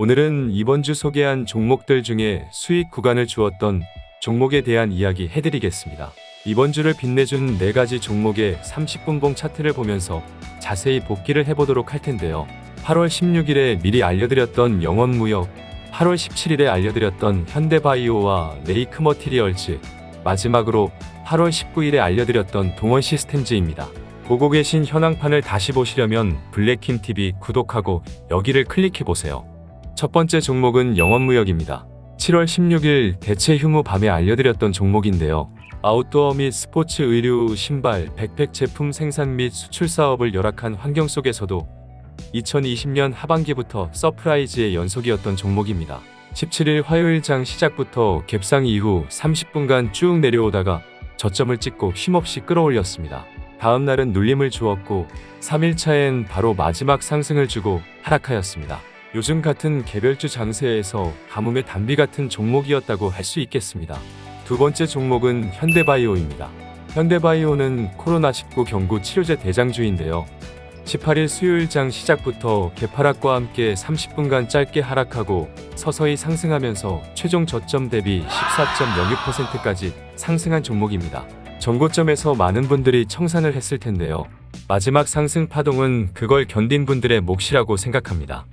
오늘은 이번 주 소개한 종목들 중에 수익 구간을 주었던 종목에 대한 이야기 해드리겠습니다. 이번 주를 빛내준 네 가지 종목의 30분봉 차트를 보면서 자세히 복기를 해보도록 할 텐데요. 8월 16일에 미리 알려드렸던 영원무역, 8월 17일에 알려드렸던 현대바이오와 레이크 머티리얼즈, 마지막으로 8월 19일에 알려드렸던 동원 시스템즈입니다. 보고 계신 현황판을 다시 보시려면 블랙킴 TV 구독하고 여기를 클릭해 보세요. 첫 번째 종목은 영원무역입니다. 7월 16일 대체 휴무 밤에 알려드렸던 종목인데요. 아웃도어 및 스포츠 의류, 신발, 백팩 제품 생산 및 수출 사업을 열악한 환경 속에서도 2020년 하반기부터 서프라이즈의 연속이었던 종목입니다. 17일 화요일 장 시작부터 갭상 이후 30분간 쭉 내려오다가 저점을 찍고 쉼없이 끌어올렸습니다. 다음 날은 눌림을 주었고 3일차엔 바로 마지막 상승을 주고 하락하였습니다. 요즘 같은 개별주 장세에서 가뭄의 단비 같은 종목이었다고 할 수 있겠습니다. 두 번째 종목은 현대바이오입니다. 현대바이오는 코로나19 경구 치료제 대장주인데요. 18일 수요일장 시작부터 개파락과 함께 30분간 짧게 하락하고 서서히 상승하면서 최종 저점 대비 14.06%까지 상승한 종목입니다. 전고점에서 많은 분들이 청산을 했을 텐데요. 마지막 상승 파동은 그걸 견딘 분들의 몫이라고 생각합니다.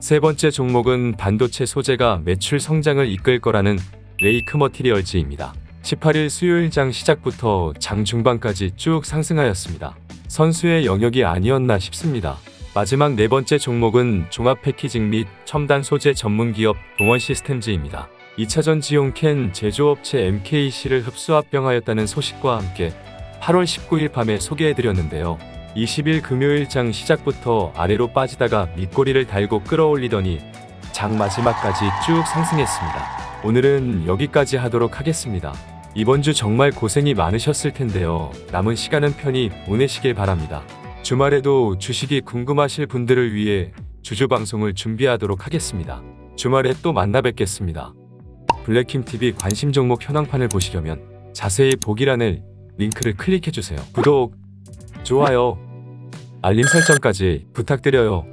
세 번째 종목은 반도체 소재가 매출 성장을 이끌 거라는 레이크 머티리얼즈입니다. 18일 수요일 장 시작부터 장 중반까지 쭉 상승하였습니다. 선수의 영역이 아니었나 싶습니다. 마지막 네 번째 종목은 종합 패키징 및 첨단 소재 전문 기업 동원 시스템즈입니다. 2차전 지용 캔 제조업체 MKC를 흡수 합병하였다는 소식과 함께 8월 19일 밤에 소개해드렸는데요. 20일 금요일 장 시작부터 아래로 빠지다가 밑꼬리를 달고 끌어올리더니 장 마지막까지 쭉 상승했습니다. 오늘은 여기까지 하도록 하겠습니다. 이번 주 정말 고생이 많으셨을 텐데요. 남은 시간은 편히 보내시길 바랍니다. 주말에도 주식이 궁금하실 분들을 위해 주주 방송을 준비하도록 하겠습니다. 주말에 또 만나 뵙겠습니다. 블랙킴 TV 관심 종목 현황판을 보시려면 자세히 보기란을 링크를 클릭해 주세요. 구독, 좋아요, 알림 설정까지 부탁드려요.